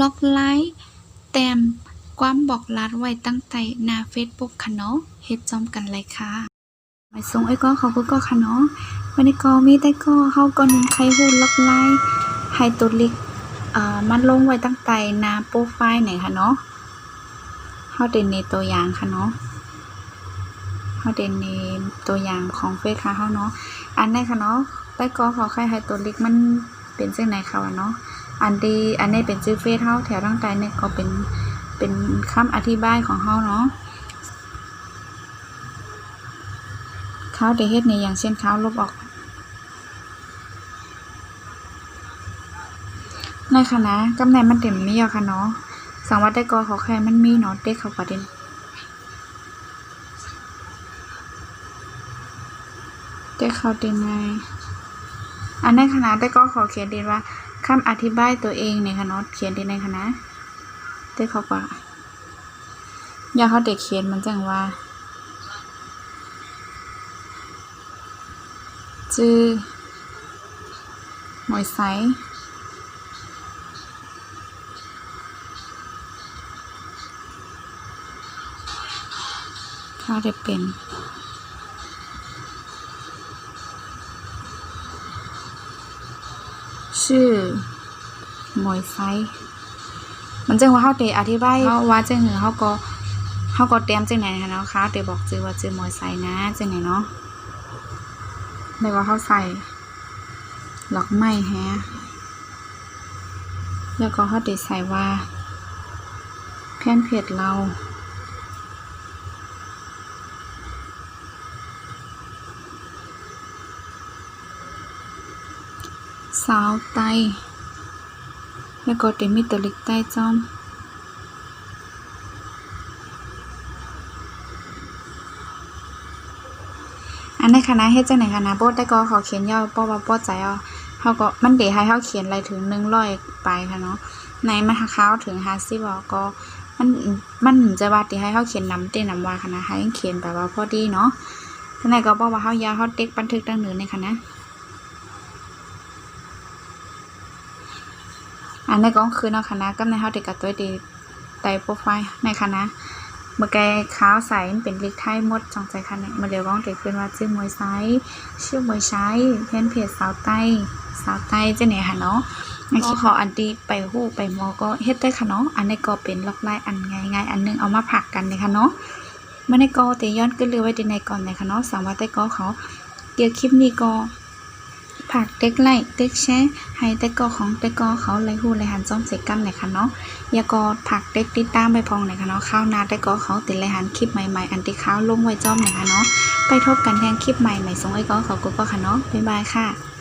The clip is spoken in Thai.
ล็อกไลค์แต้มความบอกรัดไว้ตั้งแต่หน้าเฟซบุ๊กค่ะเนาะเฮ็ดจอมกันเลยค่ะไปส่งไอ้ก็เขาก็ก็ค่ะเนาะวันนี้ก็มีแต่ก็เฮาก็นึงใครฮู้ล็อกไลค์ให้ตัวลิกอ่ามันลงไว้ตั้งแต่หน้าโปรไฟล์ไหนค่ะเนาะเฮาเด่นในตัวอย่างค่ะเนาะเฮาเด่นในตัวอย่างของเฟซค่ะเฮาเนาะอันไหนค่ะเนาะแต่ก็ขอใครให้ตัวลิกมันเป็นจังไหนค่ะวะเนาะ อันดีอันนี้เป็นชื่อเฟซเฮาแถวร่างกายเนี่ยก็เป็นเป็นคำอธิบายของเฮาเนาะเขาได้เฮ็ดในอย่างเช่นเขาลบออกในคณะกำแหนมันเต็มมีอะค่ะเนาะสังวัดได้กอเขาแค่มันมีเนาะเด็กเขาประเด็นเด็กเขาเต็มไงอันในคณะได้ก็ขอเขียนดีว่า คำอธิบายตัวเองในคณะเขียนดีในคณะได้เขาว่าอยากเขาเด็กเขียนมันจังว่าจื้อหมวยไซเขาได้เป็น ชื่อหมวยไซมันจังว่าเฮาได้อธิบายเฮาว่าจังหือเฮาก็เฮาก็เตรียมจังไหนคะเนาะคะเดี๋ยวบอกจือว่าจือหมวยไซนะจังไหนเนาะได้ว่าเฮาใส่หลอกไม้แฮะแล้วก็เฮาได้ใส่ว่าแพนเพจเรา สาวไตแล้วก็เดมิตัวเล็กใต้จอมอันในคณะเฮ็ดจังไหนคณะโบได้ก็เขาเขียนย่อป้อว่าป้อใจเอาเขาก็มันเดให้เขาเขียนอะไรถึงหนึ่งร้อยไปค่ะเนาะในมหาเขาถึงห้าสิบอกก็มันมันจะว่าที่ให้เขาเขียนนำเต้นนำว่าคณะให้เขียนแบบว่าพอดีเนาะข้างในก็บอกว่าเขายาเขาเต็กบันทึกดังหนึ่งในคณะ อันนี้ก็คือเนาะคณะกับในเฮาเด็กกับตัวดีไตโปรไฟล์ในคณะเมื่อแกขาวใสเป็นลิกไทยมดจองใจคันเนี่ยมาเร็วก็เด็กขึ้นว่าชื่อมวยไซชื่อมวยใช้เพนเพจสาวใต้สาวใต้เจ้าเนี่ยค่ะเนาะในคลิปขออันที่ไปฮู้ไปมอก็เฮ็ดได้ค่ะเนาะ อันนี้ก็เป็นล็อกไลน์อันง่ายๆอันหนึงเอามาผักกันเลยค่ะเนาะเมื่อในก็เตย้อนขึ้นเรือไว้ในก่อนเลยค่ะเนาะสามารถได้ก็เขาเดี๋ยวคลิปนี้ก็ ผักเต็กไล่เต็กแช่ให้เต็กกอของเต็กกอเขาไล่หูไลหันจ้อมเสกันหน่อยค่ะเนาะอย่ากอผักเต็กติดตามไปพองหน่อยค่ะเนาะข้าวนาเต็กกอเขาติดไลหันคลิปใหม่ๆ อันที่ข้าวลงไว้จอมหน่อยค่ะเนาะไปทบกันแทงคลิปใหม่ใหม่ส่งไอ้กอเขากูก็ค่ะเนาะบ๊ายบายค่ะ